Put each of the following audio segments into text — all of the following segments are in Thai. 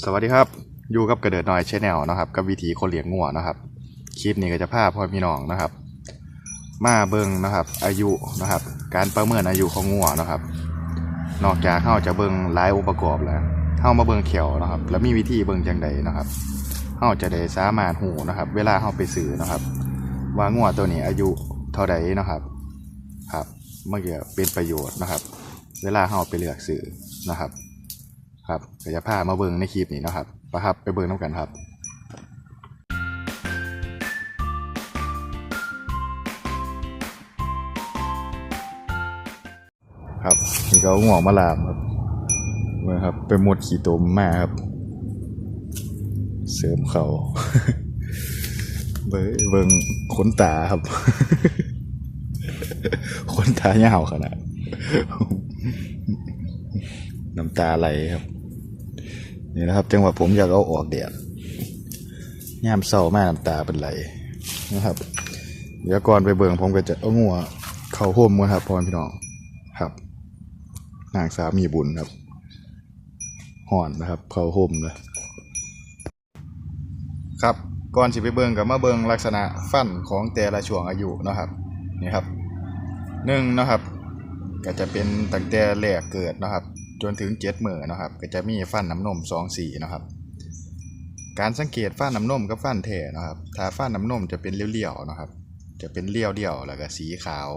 สวัสดีครับ อยู่กับกระเดิดน้อยชแนลนะครับ กับวิธีคนเลี้ยงงัวนะครับ คลิปนี้ก็จะพาพ่อพี่น้องนะครับ มาเบิ่งนะครับ อายุนะครับ การประเมินอายุของงัวนะครับ นอกจากเฮาจะเบิ่งหลายองค์ประกอบแล้วเฮามาเบิ่งเขียวนะครับ แล้วมีวิธีเบิ่งจังใดนะครับเฮาจะได้สามารถหูนะครับ เวลาเฮาไปซื้อนะครับ ว่างัวตัวนี้อายุเท่าใดนะครับ ครับเมื่อกี้เป็นประโยชน์นะครับ เวลาเฮาไปเลือกซื้อนะครับ ครับก็จะพามาเบิ่งในคลิปนี้นะครับไปครับไปเบิ่งน้ำกันครับครับนี่ก็เอาง่วงมาลามครับเบิ่งครับไปหมดขี่ตมมาครับ เสริมเขาเบิ่งเบิ่งขนตาครับ ขนตาเหี่ยวขนาดน้ำตาไหลครับ นี่นะครับ จังหวะผมอยากเอาออกแดดยามเศร้ามากน้ำตาเป็นไหลนะครับ เดี๋ยวก่อนไปเบิ่งผมก็จะเอางัวเข้าห่มกันครับพ่อพี่น้องครับนางสาวมีบุญครับห่อนนะครับ เข้าห่มเลยครับก่อนสิไปเบิ่งกับมาเบิ่งลักษณะฟันของแต่ละช่วงอายุนะครับนี่ครับหนึ่งนะครับ ก็จะเป็นตั้งแต่แรกเกิดนะครับ จนถึงเจ็ดมือนะครับ ก็จะมีฟันน้ำนมสองสีนะครับ การสังเกตฟันน้ำนมกับฟันแท้นะครับ ถ้าฟันน้ำนมจะเป็นเลี้ยวๆนะครับ จะเป็นเลี้ยวเดียวๆแล้วก็สีขาว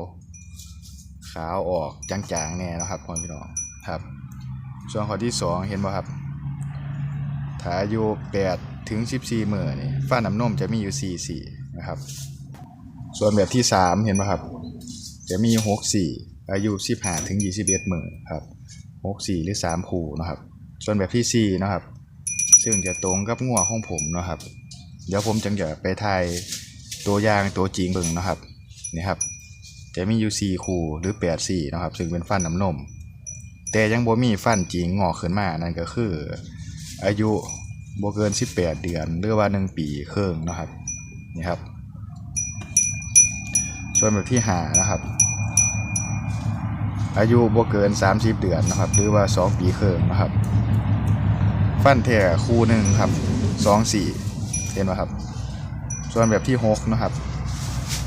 ขาวออกจางๆแน่นะครับพ่อพี่น้องครับ ส่วนข้อที่สองเห็นป่ะครับถ้าอายุแปดถึงสิบสี่มือนี่ฟันน้ำนมจะมีอยู่สี่สีนะครับ ส่วนแบบที่สามเห็นป่ะครับ จะมีหกสี่อายุสิบห้าถึงยี่สิบเอ็ดมือครับ หกสี่หรือสามคู่นะครับ ส่วนแบบที่สี่นะครับ ซึ่งจะตรงกับงัวของผมนะครับ เดี๋ยวผมจังจะไปถ่ายตัวอย่างตัวจริงเบิ่งนะครับนี่ครับจะมีอยู่สี่คู่หรือแปดสี่นะครับ ซึ่งเป็นฟันน้ำนม แต่ยังบ่มีฟันจริงงอกขึ้นมานั่นก็คือ อายุบ่เกิน18เดือนหรือว่า1ปีครึ่งนะครับนี่ครับส่วนแบบที่หานะครับ อายุบ่เกิน 30 เดือนนะครับ หรือว่า 2 ปีครึ่งนะครับ ฟันแท้คู่หนึ่งครับสองสี่เห็นไหมครับ ส่วนแบบที่หกนะครับ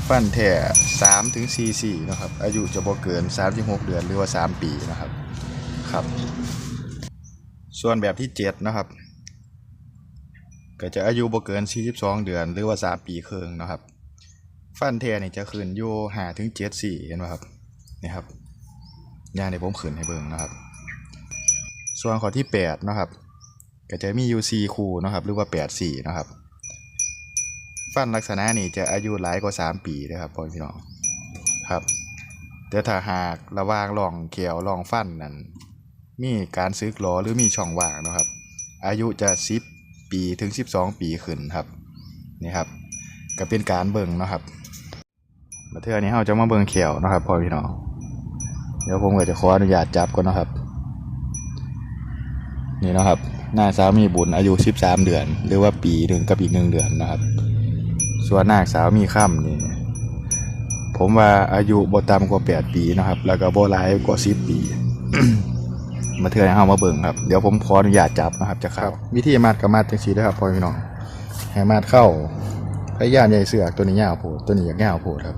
ฟันแท้สามถึงสี่สี่นะครับ อายุจะบ่เกินสามสิบหกเดือนหรือว่าสามปีนะครับครับ ส่วนแบบที่เจ็ดนะครับ ก็จะอายุบ่เกินสี่สิบสองเดือน หรือว่าสามปีครึ่งนะครับ ฟันแท้นี่จะขึ้นอยู่ห้าถึงเจ็ดสี่เห็นไหมครับนี่ครับ ย่างในผมขึ้นให้เบิ่งนะครับ ส่วนข้อที่แปดนะครับก็จะมีอยู่สี่คู่นะครับ หรือว่าแปดสี่นะครับ ฟันลักษณะนี้จะอายุหลายกว่า 3 ปีนะครับพ่อพี่น้องครับแต่ถ้าหากระว่างรองเขียวรองฟันนั้นมีการซึกหรอหรือมีช่องว่างนะครับ อายุจะ 10 ปีถึง 12 ปีขึ้นครับนี่ครับก็เป็นการเบิ่งนะครับมาเทื่อนี้เราจะมาเบิ่งเขียวนะครับพ่อพี่น้อง ดี๋ยวผมก็จะขออนุญาตจับก่อนนะครับ นี่นะครับนายสาวมีบุญอายุ 13 เดือน หรือว่าปีหนึ่งกับอีกหนึ่งเดือนนะครับ ส่วนนางสาวมีค่ำนี่ผมว่าอายุบ่ต่ำกว่า 8 ปีนะครับ แล้วก็บ่หลายกว่า 10 ปี มาเทื่อให้เฮามาเบิ่งครับ เดี๋ยวผมขออนุญาตจับนะครับจะเข้าวิธีมัดกับมัดจังซี่นะครับพ่อพี่น้องให้มัดเข้าพยายามอย่าให้เสือกตัวนี้ยาวโพดตัวนี้อยากยาวโพดครับ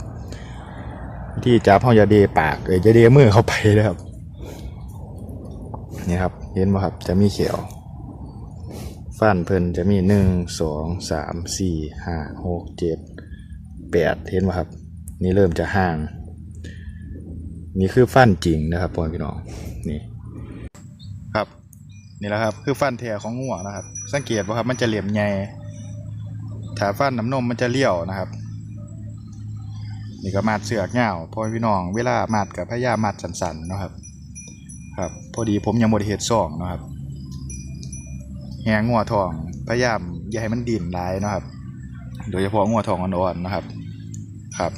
วิธีจับเฮาอยาเดปากเอ้ยยาเดมือเข้าไปนะครับนี่ครับ เห็นบ่ครับจะมีเขียวฟันเพิ่นจะมีหนึ่งสองสามสี่ห้าหกเจ็ดแปดเห็นไหมครับ นี่เริ่มจะห่าง นี่คือฟันจริงนะครับพ่อพี่น้องนี่ครับนี่แหละครับ คือฟันแท้ของงัวนะครับ สังเกตว่าครับมันจะเหลี่ยมใหญ่ถ้าฟันน้ำนมมันจะเลี้ยวนะครับ นี่ก็มัดเสือกเงาพ่อพี่น้องเวลามัดกับพยายามมัดสันๆนะครับครับพอดีผมยังบไดเหตุสองนะครับแหงงัวทองพยายามอย่าให้มันดิ่นร้ายเนาะครับ โดยเฉพาะงัวทองอ่อนๆนะครับครับ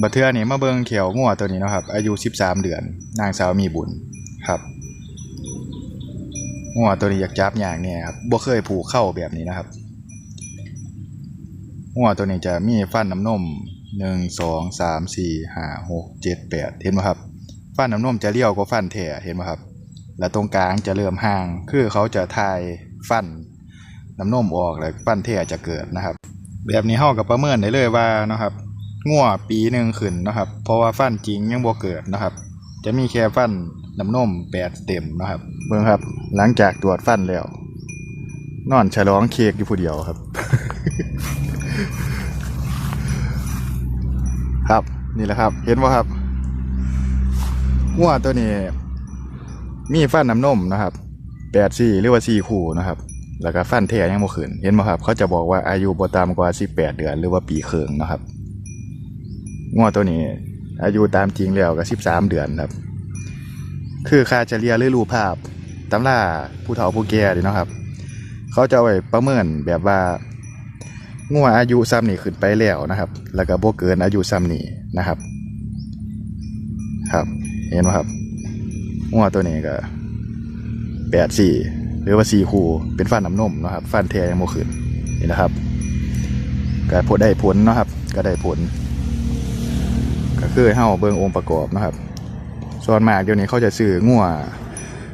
บัดเทือนี่มาเบิงเขียวงัวตัวนี้นะครับ อายุ 13 เดือน นางสาวมีบุญครับงัวตัวนี้อยากจับอย่างเนี่ยครับบ่เคยผูกเข้าแบบนี้นะครับ งัวตัวนี้จะมีฟันน้ำนมหนึ่งสองสามสี่ห้าหกเจ็ดแปดเห็นไหมครับฟันน้ำนมจะเลี้ยวกว่าฟันแท้เห็นไหมครับ และตรงกลางจะเริ่มห่าง คือเขาจะทายฟันน้ำนมออกแล้วฟันเทียจะเกิดนะครับ แบบนี้เฮากับประเมินได้เลยว่านะครับงัวปีหนึ่งขึ้นนะครับ เพราะว่าฟันจริงยังบ่เกิดนะครับ จะมีแค่ฟันน้ำนมแปดเต็มนะครับเบิ่งครับ หลังจากตรวจฟันแล้ว นอนฉลองเค้กอยู่ผู้เดียวครับ ครับ นี่แหละครับ เห็นว่าครับงัวตัวนี้ มีฟันน้ำนมนะครับแปดสี่หรือว่าสี่คู่นะครับ แล้วก็ฟันแท้ยังบ่ขึ้นเห็นบ่ครับ เขาจะบอกว่าอายุบ่ต่ำกว่าสิบแปดเดือน หรือว่าปีครึ่งนะครับงัวตัวนี้ อายุตามจริงแล้วก็สิบสามเดือนครับ คือค่าเฉลี่ยหรือรูปภาพตำราผู้เฒ่าผู้แก่ดีนะครับ เขาจะไว้ประเมินแบบว่า งัวอายุซ้ำนี่ขึ้นไปแล้วนะครับ แล้วก็บ่เกินอายุซ้ำนี่นะครับ ครับ เห็นไหมครับงัวตัวนี้ก็แปดสี่หรือว่าสี่คูเป็นฟันน้ำนมนะครับ ฟันแทยังโมขึ้นนี่นะครับก็ผลได้ผลนะครับ ก็ได้ผล ก็คือให้เฮาเบิงองค์ประกอบนะครับ ส่วนมากเดี๋ยวนี้เขาจะซื้องัว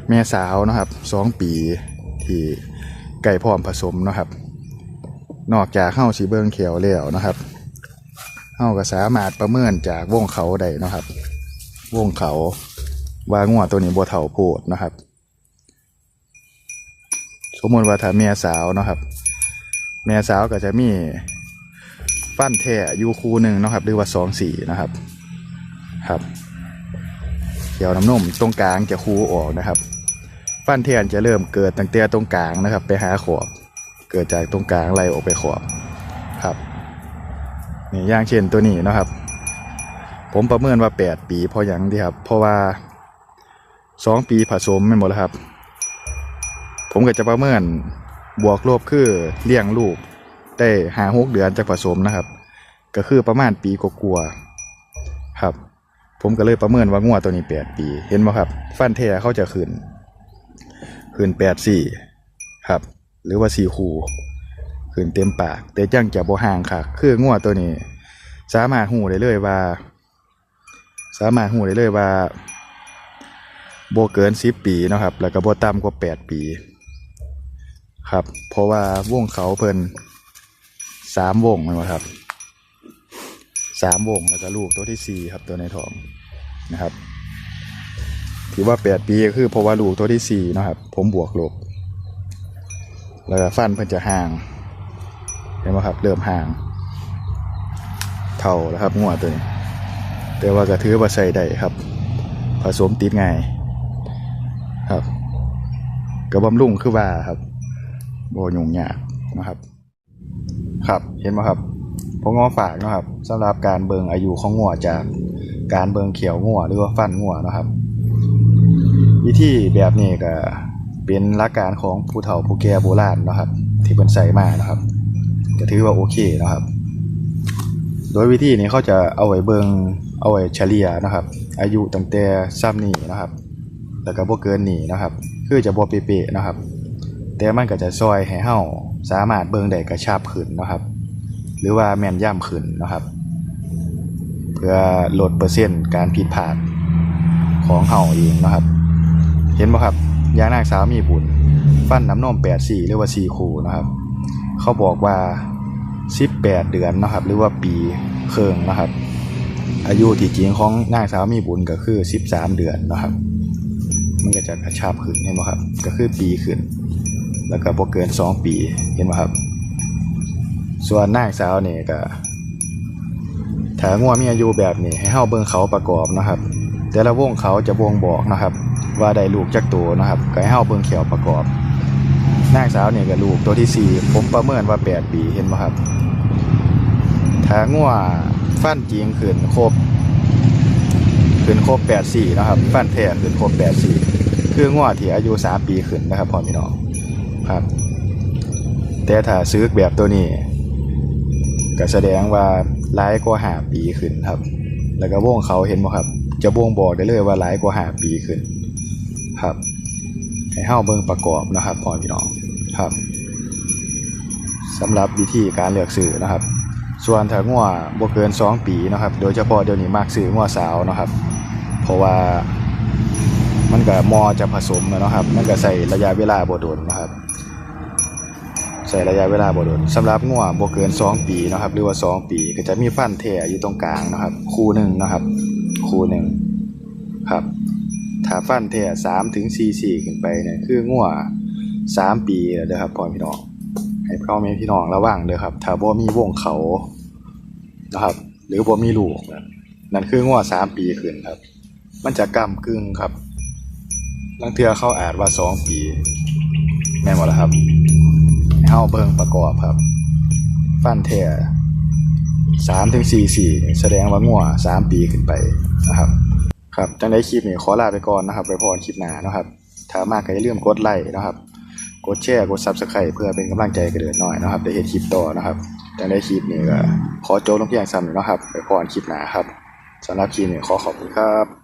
แม่สาวนะครับสองปีที่ไก่พร้อมผสมนะครับ นอกจากเฮาสีเบิ่งเขียวแล้วนะครับเฮาก็สามารถประเมินจากวงเขาได้นะครับ วงเขาว่างัวตัวนี้บัวเถาโพดนะครับ สมมติว่าถ้าแม่สาวนะครับแม่สาวก็จะมีฟันแท่อยู่คูหนึ่งนะครับ หรือว่าสองสีนะครับ ครับเขียวน้ำนมตรงกลางจะคูออกนะครับ ฟันแทนจะเริ่มเกิดตั้งแต่ตรงกลางนะครับ ไปหาขอบ เกิดจากตรงกลางไล่ออกไปขอบครับนี่อย่างเช่นตัวนี้นะครับ ผมประเมินว่าแปดปีพออย่างดีครับเพราะว่าสองปีผสมไม่หมดแล้วครับ ผมก็จะประเมินบวกลบคือเลี้ยงลูกได้หาหกเดือนจากผสมนะครับ ก็คือประมาณปีกลัวาครับ ผมก็เลยประเมินว่างัวตัวนี้แปดปี เห็นไหมครับ ฟันแท้เขาจะขึ้น ขึ้นแปดสี่ครับ หรือว่าสี่คูขึ้นเต็มปาก แต่จังจะบ่ห่างค่ะ คืองัวตัวนี้ สามารถหูได้เลยว่า สามารถหูได้เลยว่าโบเกินสิบปีนะครับ แล้วก็โบต่ำกว่าแปดปี ครับ เพราะว่าวงเขาเพิ่นสามวงนบ่ครับสามวงแล้วก็ลูกตัวที่สี่ครับตัวในท้องนะครับ ถือว่าแปดปีก็คือเพราะว่าลูกตัวที่สี่นะครับ ผมบวกลบ แล้วก็ฟันเพิ่นจะห่าง เห็นไหมครับ เริ่มห่าง เท่าแล้วครับงัวตัวนี้ แต่ว่าก็ถือว่าใส่ได้ครับ ผสมติดง่ายครับกระบำรุงคือว่าครับโบยุ่งยากนะครับ ครับเห็นไหมครับผมงอฝากนะครับสำหรับการเบิงอายุของงัวจากการเบิงเขียวงัวหรือว่าฟันงัวนะครับ วิธีแบบนี้ก็ เป็นหลักการของผู้เฒ่าผู้แก่โบราณนะครับ ที่เป็นใส่มานะครับก็ถือว่าโอเคนะครับ โดยวิธีนี้เขาจะเอาไว้เบิงเอาไว้เฉลี่ยนะครับ อายุตั้งแต่ซ้ำนี่นะครับ แล้วก็บ่เกินนี่นะครับ คือจะบ่เป๊ะๆนะครับ แต่มันก็จะซอยให้เฮาสามารถเบิงได้กระชับขึ้นนะครับ หรือว่าแม่นย่ำขึ้นนะครับ เพื่อลดเปอร์เซ็นต์การผิดพลาดของเฮาเองนะครับ เห็นบ่ครับ ยางนางสาวมีบุญ ฟันน้ำนม84หรือว่า4คู่นะครับ เขาบอกว่า18เดือนนะครับ หรือว่าปีเครื่องนะครับ อายุที่จริงของนางสาวมีบุญก็คือ13เดือนนะครับ มันก็จะกระชับขึ้นเห็นไหมครับ ก็คือปีขึ้น แล้วก็บ่เกิน2ปีเห็นไหมครับ ส่วนนางสาวเนี่ยก็ถ้างัวมีอายุแบบนี้ให้เฮาเบิ่งเขาประกอบนะครับ แต่ละวงเขาจะบ่งบอกนะครับ ว่าได้ลูกจักตัวนะครับก็ให้เฮาเบิ่งเขียวประกอบนางสาวเนี่ยก็ลูกตัวที่สี่ผมประเมินว่าแปดปีเห็นไหมครับถ้างัวฟันจริงขึ้นครบขึ้นครบแปดสี่นะครับ ฟันแท้ขึ้นครบแปดสี่คืองัวที่อายุสามปีขึ้นนะครับพ่อพี่น้องครับ แต่ถ้าซื้อแบบตัวนี้ก็แสดงว่าร้ายกว่าหาปีขึ้นครับ แล้วก็วงเขาเห็นไหมครับ จะบ่งบอกได้เลยว่าร้ายกว่าหาปีขึ้น ครับให้เฮาเบิ่งประกอบนะครับพ่อพี่น้องครับสำหรับวิธีการเลือกซื้อนะครับ ส่วนถ้างัวบ่เกิน 2 ปีนะครับ โดยเฉพาะเดี๋ยวนี้มากซื้องัวสาวนะครับ เพราะว่ามันก็มอจะผสมนะครับ มันก็ใส่ระยะเวลาบ่โดนนะครับ ใส่ระยะเวลาบโดนสำหรับงัวบ่เกิน 2 ปีนะครับ หรือว่า 2 ปีก็จะมีฟันแท้อยู่ตรงกลางนะครับ คู่หนึ่งนะครับ คู่หนึ่งครับ ถ้าฟันแท้3ถึง4 4ขึ้นไปเนี่ยคืองัว3ปีแล้วเด้อครับพ่อพี่น้องให้พ่อแม่พี่น้องระวังเด้อครับ ถ้าบ่มีวงเขานะครับ หรือบ่มีลูกนั่นคืองัว3ปีขึ้นครับ มันจะกำกึ่งครับลังเทือเข้าอาจว่า2ปี แม่นบ่ล่ะครับห้เฮาเบิ่งประกอบครับ ฟันแท้สามถึงสี่สี่แสดงว่างัวสามปีขึ้นไปนะครับ ครับจังได้คลิปนี้ขอลาไปก่อนนะครับไปพอคลิปหน้านะครับถ้ามากก็อย่าลืมกดไลค์นะครับ กดแชร์กดซับสไครป์เพื่อเป็นกำลังใจกันเดินหน่อยนะครับได้เห็นคลิปต่อนะครับจังได้คลิปนี้ก็ขอโจลงเพียงซ้ำนี้นะครับไปพอคลิปหน้าครับสำหรับคลิปนี้ขอขอบคุณครับ